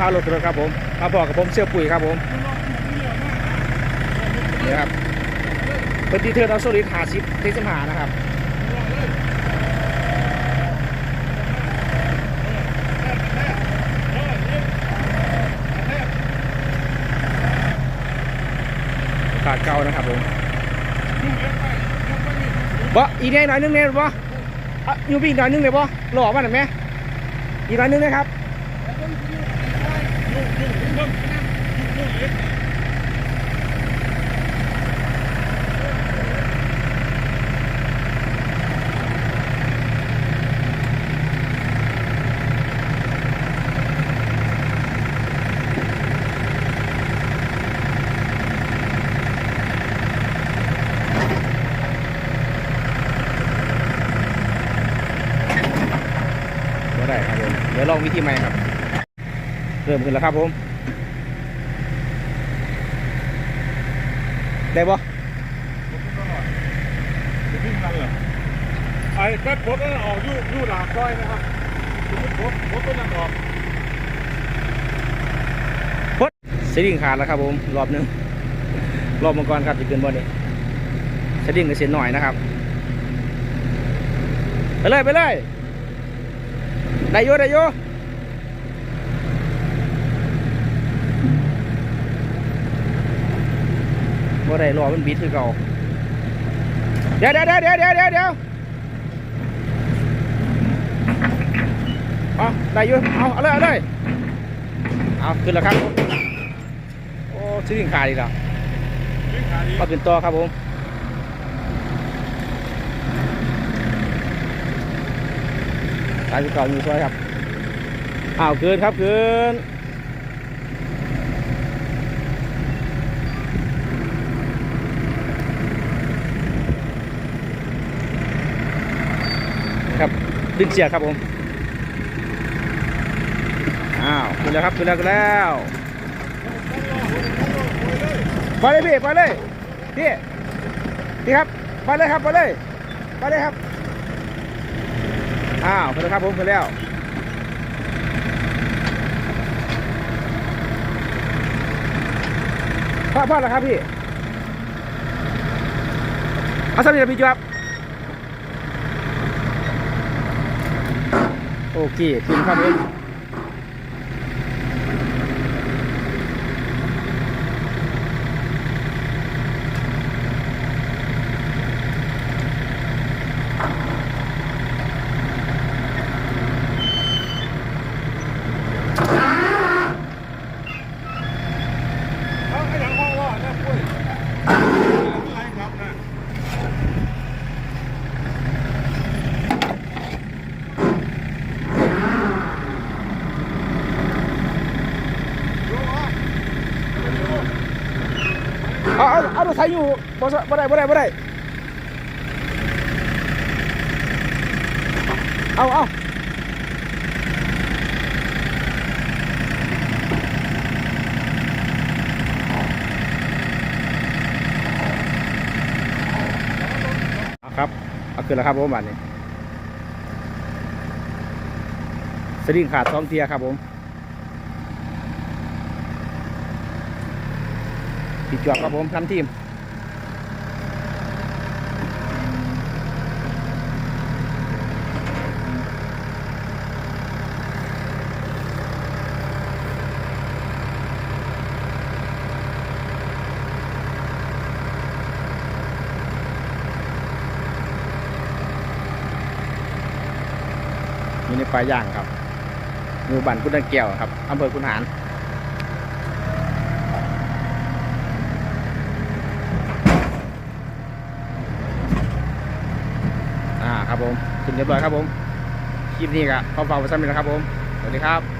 ข้ารถรถครับผมมาพอกับผมเสื้อปุ๋ยครับผมนี่ครับเป็นดีเทอร์เอาโซลิดหาสิบเทสหานะครับขาดเก่านะครับผมบ่อีกแน่หน่อยนึงเนี่ยบ่อะอยู่พี่อีกหน่อยนึงเลยบ่หล่อมันหน่อยไหมอีกหน่อยนึงนะครับ ได้ครับผมเดี๋ยวลองวิธีใหม่ครับ ริ่มขึ้นแล้วครับผม ได้บ่ไอ้ก็พดนั่นออกยู่ยู่หลากก้อยนะครับพดพดต้นนั้นออกพดสลิงขาดแล้วครับผม รอบหนึง รอบมังกรครับจะเกินบ่นี่สลิงก็เสียหน่อยนะครับ ไปเลย ไปเลย ได้โยได้โย บ่ได้รอมันบิดคือเก่าเดี๋ยวเดี๋ยวเดี๋ยวเดี๋ยวเดี๋ยวเดี๋ยวเดี๋ยวเอาได้โยเอาเอาเลยเอาเลยเอาขึ้นแล้วครับผมโอ้ซื้อสินค้าดีแล้ววิ่งขาดีมาขึ้นต่อครับผมสายสิบเก่าอยู่ซอยครับอ้าวเกินครับเกิน ดึงเสียครับผมอ้าวขึ้นแล้วครับขึ้นแล้วขึ้นแล้วไปเลยพี่ไปเลยพี่พี่ครับไปเลยครับไปเลยไปเลยครับอ้าวขึ้นแล้วครับผมขึ้นแล้วพ่อพ่อแล้วครับพี่เอาสำเร็จพี่ครับ โอเคขึ้นครับผมเอาไอ้หลังห้องว่านะปุ้ยไล่ครับนะ เอาเอาเอารถไถอยู่บ่ซะบ่ได้บ่ได้บ่ได้เอาเอาครับเอาขึ้นแล้วครับผมบัดนี้สลิงขาดสองเทียครับผม ปิดจวบครับผมทำทีมมีในปลาย่างครับหมู่บ้านกุดดังแก้วครับอำเภอคุนหาร อ่าครับ ผมถึงเรียบร้อยครับผมคลิปนี้ก็ขอฝากไว้สักนิดนะครับผมสวัสดีครับ